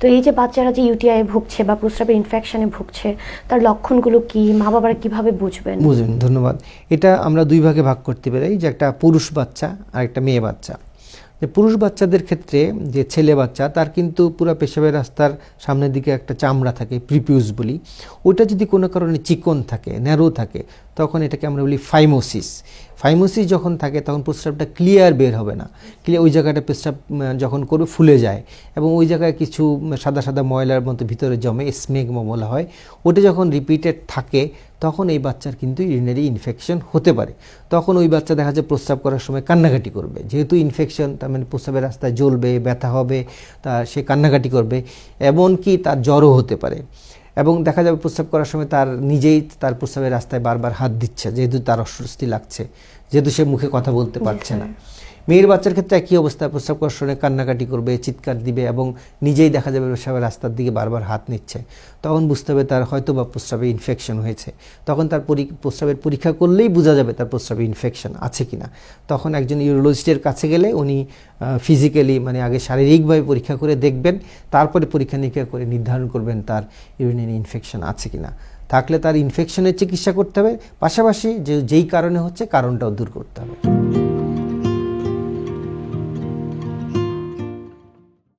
তো এই যে বাচ্চারা যে ইউটিআই ভুগছে বা প্রস্রাবের ইনফেকশনে ভুগছে, তার লক্ষণগুলো কি মা বাবারা কীভাবে বুঝবেন? বুঝবেন ধন্যবাদ। এটা আমরা দুই ভাগে ভাগ করতে পারি, যে একটা পুরুষ বাচ্চা আর একটা মেয়ে বাচ্চা। যে পুরুষ বাচ্চাদের ক্ষেত্রে যে ছেলে বাচ্চা, তার কিন্তু পুরো পেশাবের রাস্তার সামনের দিকে একটা চামড়া থাকে প্রিপিউস বলি। ওটা যদি কোনো কারণে চিকন থাকে ন্যারো থাকে, তখন এটাকে আমরা বলি ফাইমোসিস ফাইমোসিস যখন থাকে, তখন প্রস্রাবটা ক্লিয়ার বের হবে না। ক্লিয়ার ওই জায়গাটা প্রস্রাব যখন করবে, ফুলে যায়। এবং ওই জায়গায় কিছু সাদা সাদা ময়লার মতো ভিতরে জমে স্মেগমা বলা হয়, ওটা যখন রিপিটেড থাকে, তখন এই বাচ্চার কিন্তু ইউরিনারি ইনফেকশন হতে পারে। তখন ওই বাচ্চা দেখা যায় প্রস্রাব করার সময় কান্নাকাটি করবে। যেহেতু ইনফেকশন তার মানে প্রস্রাবের রাস্তায় জ্বলবে, ব্যথা হবে, তা সে কান্নাকাটি করবে, এমনকি তার জ্বরও হতে পারে। এবং দেখা যাবে প্রস্রাব করার সময় তার নিজেই তার প্রস্রাবের রাস্তায় বারবার হাত দিচ্ছে, যেহেতু তার অস্বস্তি লাগছে, যেহেতু সে মুখে কথা বলতে পারছে না। মেয়ের বাচ্চার ক্ষেত্রে একই অবস্থা, প্রস্রাব করার সময় কান্নাকাটি করবে, চিৎকার দিবে এবং নিজেই দেখা যাবে প্রস্রাবের রাস্তার দিকে বারবার হাত নিচ্ছে। তখন বুঝতে হবে তার হয়তো বা প্রস্রাবে ইনফেকশন হয়েছে। তখন তার পরি- প্রস্রাবের পরীক্ষা করলেই বোঝা যাবে তার প্রস্রাবে ইনফেকশন আছে কি না তখন একজন ইউরোলজিস্টের কাছে গেলে উনি ফিজিক্যালি মানে আগে শারীরিকভাবে পরীক্ষা করে দেখবেন, তারপরে পরীক্ষা নিরীক্ষা করে নির্ধারণ করবেন তার ইউরিনারি ইনফেকশন আছে কিনা। থাকলে তার ইনফেকশনের চিকিৎসা করতে হবে। পাশাপাশি যে, যেই কারণে হচ্ছে কারণটাও দূর করতে হবে।